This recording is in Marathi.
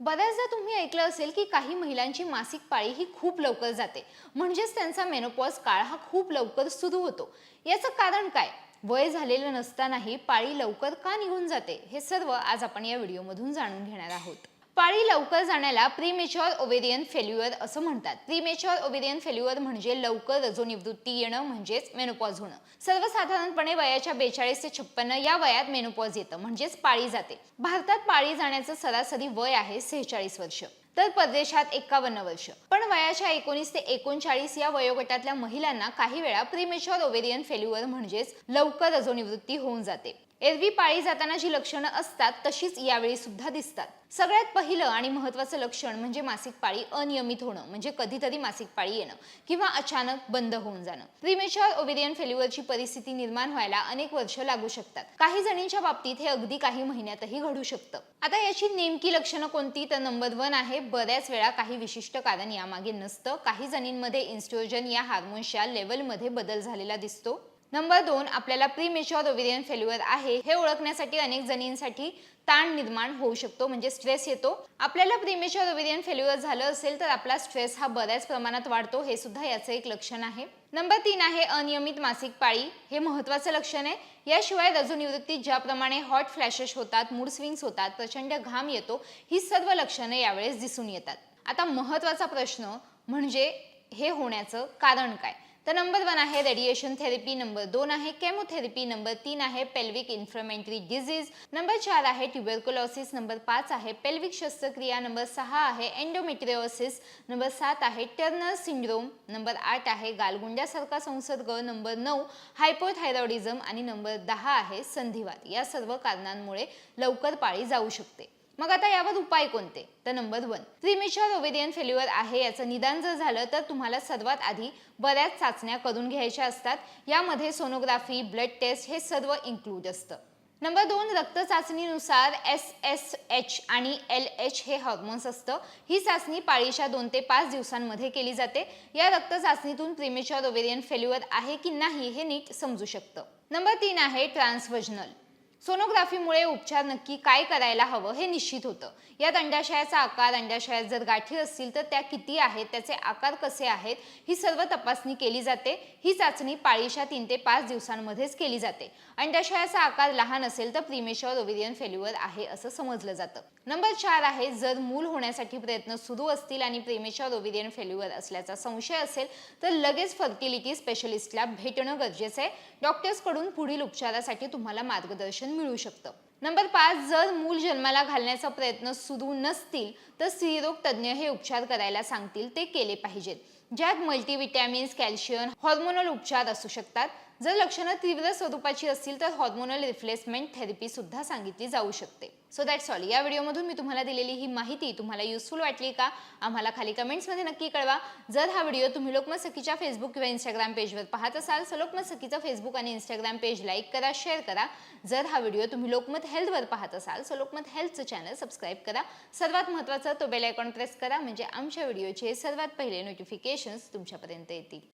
बऱ्याचदा तुम्ही ऐकलं असेल की काही महिलांची मासिक पाळी ही खूप लवकर जाते. म्हणजेच त्यांचा मेनोपॉज काळ हा खूप लवकर सुरू होतो. याचं कारण काय? वय झालेलं नसतानाही पाळी लवकर का निघून जाते? हे सर्व आज आपण या व्हिडिओमधून जाणून घेणार आहोत. पाळी लवकर जाण्याला प्रीमेच्युअर ओवेरियन फेल्युअर असं म्हणतात. प्रीमेच्युअर ओवेरियन फेल्युअर म्हणजे लवकर रजोनिवृत्ती येणं म्हणजेच मेनोपॉज होणं. सर्वसाधारणपणे वयाच्या बेचाळीस ते छप्पन्न या वयात मेनोपॉज येतं म्हणजेच पाळी जाते. भारतात पाळी जाण्याचं सरासरी वय आहे सेहेचाळीस वर्ष. तर परदेशात एक्कावन्न वर्ष. पण वयाच्या एकोणीस ते एकोणचाळीस या वयोगटातल्या महिलांना काही वेळा प्रीमेच्युअर ओवेरियन फेल्युअर म्हणजेच लवकर रजोनिवृत्ती होऊन जाते. एरवी पाळी जाताना जी लक्षणं असतात तशीच यावेळी सुद्धा दिसतात. सगळ्यात पहिलं आणि महत्वाचं लक्षण म्हणजे मासिक पाळी अनियमित होणं म्हणजे कधीतरी मासिक पाळी येणं किंवा अचानक बंद होऊन जाणं. प्रीमेच्युअर ओवेरियन फेल्युअरची परिस्थिती निर्माण व्हायला अनेक वर्ष लागू शकतात. काही जणींच्या बाबतीत हे अगदी काही महिन्यातही घडू शकतं. आता याची नेमकी लक्षणं कोणती तर नंबर वन आहे बऱ्याच वेळा काही विशिष्ट कारण यामागे नसतं. काही जणींमध्ये इन्स्ट्रोजन या हार्मोन्सच्या लेवलमध्ये बदल झालेला दिसतो. नंबर दोन आपल्याला प्रीमेच्युअर ओव्हेरियन फेल्युअर आहे. हे ओळखण्यासाठी अनेक जणींसाठी ताण निर्माण होऊ शकतो म्हणजे स्ट्रेस येतो. आपल्याला प्रीमेच्युअर ओव्हेरियन फेल्युअर झालं असेल तर आपला स्ट्रेस हा बऱ्याच प्रमाणात वाढतो हे सुद्धा याचं एक लक्षण आहे. नंबर तीन आहे अनियमित मासिक पाळी. हे महत्वाचं लक्षण आहे. याशिवाय रजोनिवृत्तीत ज्याप्रमाणे हॉट फ्लॅशेस होतात मूड स्विंग्स होतात प्रचंड घाम येतो ही सर्व लक्षणं यावेळेस दिसून येतात. आता महत्त्वाचा प्रश्न म्हणजे हे होण्याचं कारण काय? तर नंबर वन आहे रेडिएशन थेरपी नंबर दोन आहे केमोथेरपी नंबर तीन आहे पेल्विक इन्फ्लमेंटरी डिझीज नंबर चार आहे ट्युबरकुलॉसिस नंबर पाच आहे पेल्विक शस्त्रक्रिया नंबर सहा आहे एन्डोमेट्रिओसिस नंबर सात आहे टर्नर सिंड्रोम नंबर आठ आहे गालगुंड्यासारखा संसर्ग नंबर नऊ हायपोथायरॉइडिझम आणि नंबर दहा आहे संधिवात. या सर्व कारणांमुळे लवकर पाळी जाऊ शकते. मग आता यावर उपाय कोणते? तर number one premature ovarian failure आहे याचं निदान जर झालं तर तुम्हाला सर्वात आधी बऱ्याच चाचण्या करून घ्यायच्या असतात. यामध्ये सोनोग्राफी ब्लड टेस्ट हे सर्व इन्क्लूड असतं. नंबर दोन रक्त चाचणीनुसार एस एस एच आणि एल एच हे हॉर्मोन्स असतं. ही चाचणी पाळीच्या दोन ते पाच दिवसांमध्ये केली जाते. या रक्त चाचणीतून प्रिमेच्युअर ओवेरियन फेल्युअर आहे की नाही हे नीट समजू शकतं. नंबर तीन आहे ट्रान्सव्हजनल सोनोग्राफीमुळे उपचार नक्की काय करायला हवं हे निश्चित होतं. यात अंडाशयाचा आकार अंडाशयात जर गाठी असतील तर त्या किती आहेत त्याचे आकार कसे आहेत ही सर्व तपासणी केली जाते. ही चाचणी पाळीशा तीन ते पाच दिवसांमध्येच केली जाते. अंडाशयाचा आकार लहान असेल तर प्रीमेच्युअर ओव्हेरियन फेल्युअर आहे असं समजलं जातं. नंबर चार आहे जर मूल होण्यासाठी प्रयत्न सुरू असतील आणि प्रेमेश्वर ओव्हेरियन फेल्युअर असल्याचा संशय असेल तर लगेच फर्टिलिटी स्पेशलिस्टला भेटणं गरजेचं आहे. डॉक्टर्सकडून पुढील उपचारासाठी तुम्हाला मार्गदर्शन मिळू शकतं. नंबर पाच जर मूल जन्माला घालण्याचा प्रयत्न सुरू नसतील तर स्त्रीरोग तज्ज्ञ हे उपचार करायला सांगतील ते केले पाहिजेत. ज्यात मल्टीविटॅमिन्स कॅल्शियम हॉर्मोनल उपचार असू शकतात. जर लक्षणं तीव्र स्वरूपाची असतील तर हॉर्मोनल रिप्लेसमेंट थेरपी सुद्धा सांगितली जाऊ शकते. सो दॅट्स ऑल या व्हिडिओमधून मी तुम्हाला दिलेली ही माहिती तुम्हाला युजफुल वाटली का? आम्हाला खाली कमेंट्समध्ये नक्की कळवा. जर हा व्हिडिओ तुम्ही लोकमत सखीच्या फेसबुक किंवा इंस्टाग्राम पेजवर पाहत असाल तर लोकमत सखीचं फेसबुक आणि इंस्टाग्राम पेज लाईक करा शेअर करा. जर हा व्हिडिओ तुम्ही लोकमत हेल्थवर पाहत असाल तर लोकमत हेल्थचं चॅनल सबस्क्राईब करा. सर्वात महत्त्वाचं तो बेल आयकॉन प्रेस करा म्हणजे आमच्या व्हिडिओचे सर्वात पहिले नोटिफिकेशन्स तुमच्यापर्यंत येतील.